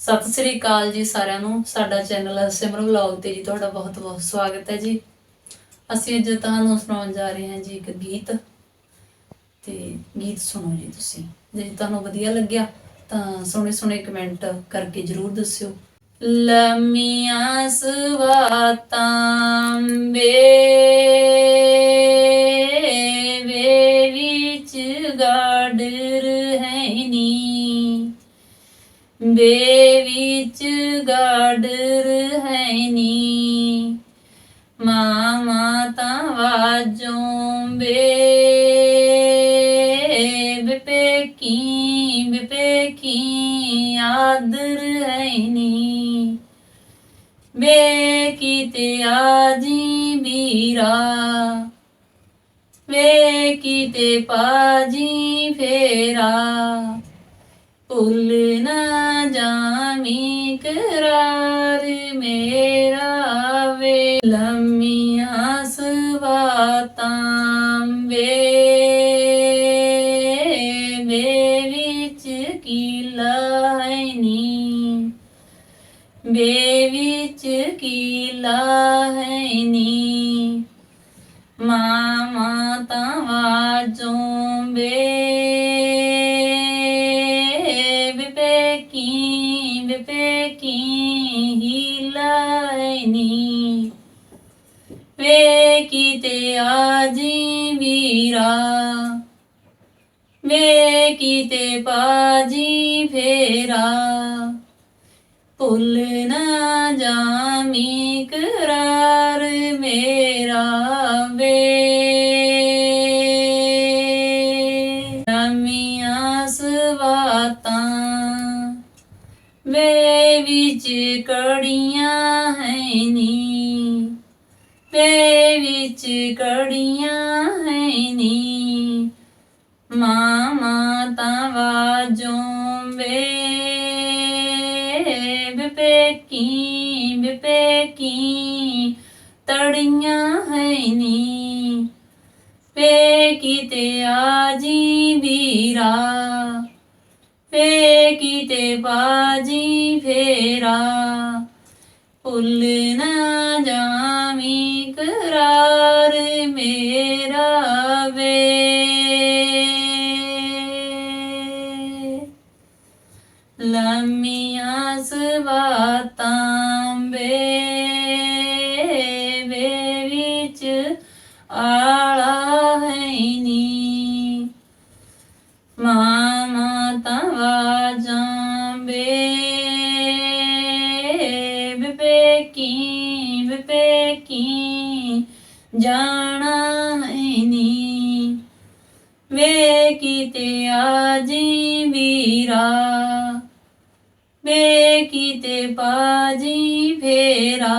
ਸਤਿ ਸ੍ਰੀ ਅਕਾਲ ਜੀ ਸਾਰਿਆਂ ਨੂੰ। ਸਾਡਾ ਚੈਨਲ ਸਿਮਰ ਵਲੌਗ ਤੇ ਜੀ ਤੁਹਾਡਾ ਬਹੁਤ ਬਹੁਤ ਸਵਾਗਤ ਹੈ ਜੀ। ਅਸੀਂ ਅੱਜ ਤੁਹਾਨੂੰ ਸੁਣਾਉਣ ਜਾ ਰਹੇ ਹਾਂ ਜੀ ਇੱਕ ਗੀਤ। ਤੇ ਗੀਤ ਸੁਣੋ ਜੀ ਤੁਸੀਂ। ਜੇ ਤੁਹਾਨੂੰ ਵਧੀਆ ਲੱਗਿਆ ਤਾਂ ਸੋਹਣੇ ਸੋਹਣੇ ਕਮੈਂਟ ਕਰਕੇ ਜਰੂਰ ਦੱਸਿਓ। ਲੰਮੀਆਂ ਸਵਾਤਾਂ ਵੇ ਬੇ ਵਿੱਚ ਗਾਡਰ ਹੈ ਨੀ। ਮਾਂ ਤਾਂ ਵਾਜੋਂ ਬੇ ਬਪੇਕੀ ਬਪੇਕੀ ਆਦਰ ਹੈ ਨੀ। ਬੇ ਕੀਤੇ ਆਜੀ ਬੀਰਾ ਵੇ ਕੀਤੇ ਪਾਜੀ ਫੇਰਾ। ਭੁੱਲ ਨਾ ਬੇ ਵਿੱਚ ਕੀ ਲਾਇਨੀ ਮਾਮਾ ਤਾਂ ਵਾਜੋਂ ਬੇ ਬਿਪੇਕੀ ਬਿਪੇਕੀ ਹਿਲਾਇਨੀ ਵੇ ਕੀਤੇ ਆਜੀ ਵੀਰਾ ਵੇ ਕੀਤੇ ਪਾਜੀ ਫੇਰਾ। ਭੁੱਲ ਨਾ ਜਾਮੀ ਕਰਾਰ ਮੇਰਾ ਵੇ। ਨਮੀਆਂ ਸਵਾਤਾਂ ਵੇ ਵਿੱਚ ਕੜੀਆਂ ਹੈ ਨੀ। ਵੇ ਵਿੱਚ ਕੜੀਆਂ ਹੈ ਨੀ। ਮਾਮਾ ਤਾਂ ਵਾਜੋਂ ਵੇ ਬੇਕੀ ਬਿਪੇਕੀ ਬਿਪੇਕੀ ਤੜੀਆਂ ਹੈ ਨੀ। ਵੇ ਕੀਤੇ ਆਜੀ ਵੀਰਾ ਵੇ ਕੀਤੇ ਬਾਜੀ ਫੇਰਾ। ਭੁੱਲ ਨਾ ਜਾਮੀ ਕਰਾਰ ਮੇਰਾ ਵੇ। ਲੰਮੀਆਂ ਸਵਾਤਾਂ ਮਾਮਾ ਤਾਂ ਵਾਜਾਂ ਬੇ ਬਿਪੇਕੀ ਬਿਪੇਕੀ ਜਾਣਾ ਹੈ ਨੀ। ਵੇ ਕੀਤੇ ਆਜੀ ਵੀਰਾ ਵੇ ਕੀਤੇ ਪਾਜੀ ਫੇਰਾ।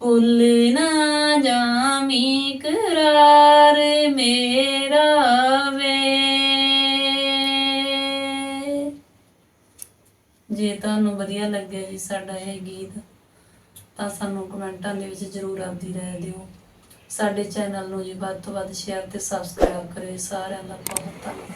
ਭੁੱਲ ਨਾ ਜਾਮੀ ਕਰਾਰ ਮੇ ਜੇ ਤੁਹਾਨੂੰ ਵਧੀਆ ਲੱਗਿਆ ਜੀ ਸਾਡਾ ਇਹ ਗੀਤ, ਤਾਂ ਸਾਨੂੰ ਕਮੈਂਟਾਂ ਦੇ ਵਿੱਚ ਜਰੂਰ ਆਪਦੀ ਰਾਏ ਦਿਓ। ਸਾਡੇ ਚੈਨਲ ਨੂੰ ਜੀ ਵੱਧ ਤੋਂ ਵੱਧ ਸ਼ੇਅਰ ਤੇ ਸਬਸਕ੍ਰਾਈਬ ਕਰਿਓ। ਸਾਰਿਆਂ ਦਾ ਬਹੁਤ ਧੰਨਵਾਦ।